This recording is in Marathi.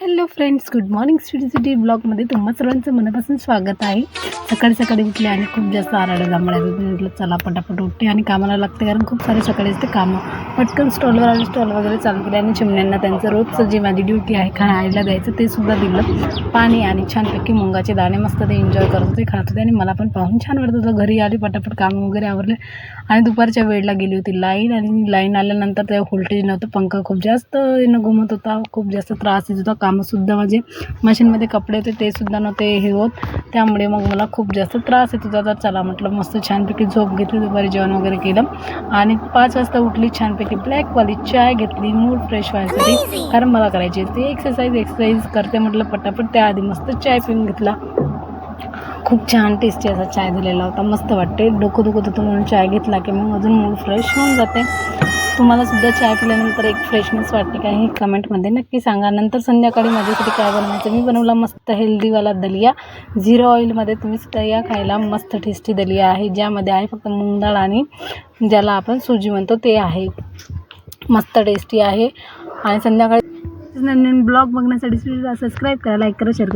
Hello friends good morning sweety city ब्लॉगमध्ये तुम्हा सर्वांचं मनापासून स्वागत आहे. सकाळी सकाळी उठले आणि खूप जास्त आराडा जांभळ्या म्हटलं चला पटापट उठते आणि कामाला लागते कारण खूप सारे सकाळी असते कामं. पटकन स्टॉलवर आले स्टॉल वगैरे चालू केले आणि चिमण्यांना त्यांचं रोजचं जे माझी ड्युटी आहे खायला द्यायचं ते सुद्धा दिलं. पाणी आणि छानपैकी मुंगाचे दाणे मस्त ते एन्जॉय करत होते खात होते आणि मला पण पाहून छान वाटत होतं. घरी आली पटापट काम वगैरे आवरले आणि दुपारच्या वेळेला गेली होती लाईन आणि लाईन आल्यानंतर त्या व्होल्टेज नव्हतं पंखा खूप जास्त येणं घुमत होता खूप जास्त त्रास येत होता कामंसुद्धा माझे मशीनमध्ये कपडे होते ते सुद्धा नव्हते हे होत. त्यामुळे मग मला खूप जास्त त्रास येत होता. तर चला म्हटलं मस्त छानपैकी झोप घेतली दुपारी जेवण वगैरे केलं आणि पाच वाजता उठली छानपैकी ब्लॅकवाली चाय घेतली मूड फ्रेश व्हायसाठी. कारण मला करायची होती एक्सरसाइज एक्सरसाइज करते म्हटलं पटापट त्याआधी मस्त चाय पिऊन घेतला. खूप छान टेस्टी असा चाय दिलेला होता मस्त वाटते. डोकं दुखत होतं म्हणून चाय घेतला की मग अजून मूड फ्रेश होऊन जाते. तुम्हाला सुद्धा चहा पिल्यानंतर एक फ्रेशनेस वाटते का हे कमेंटमध्ये नक्की सांगा. नंतर संध्याकाळी माझ्यासाठी काय बनवायचं? मी बनवला मस्त हेल्दीवाला दलिया. झिरो ऑइलमध्ये तुम्ही सुद्धा या खायला मस्त टेस्टी दलिया आहे. ज्यामध्ये आहे फक्त मूग आणि ज्याला आपण सुजी म्हणतो ते आहे. मस्त टेस्टी आहे. आणि संध्याकाळी नवीन ब्लॉग बघण्यासाठी सबस्क्राईब करा लाईक करा शेअर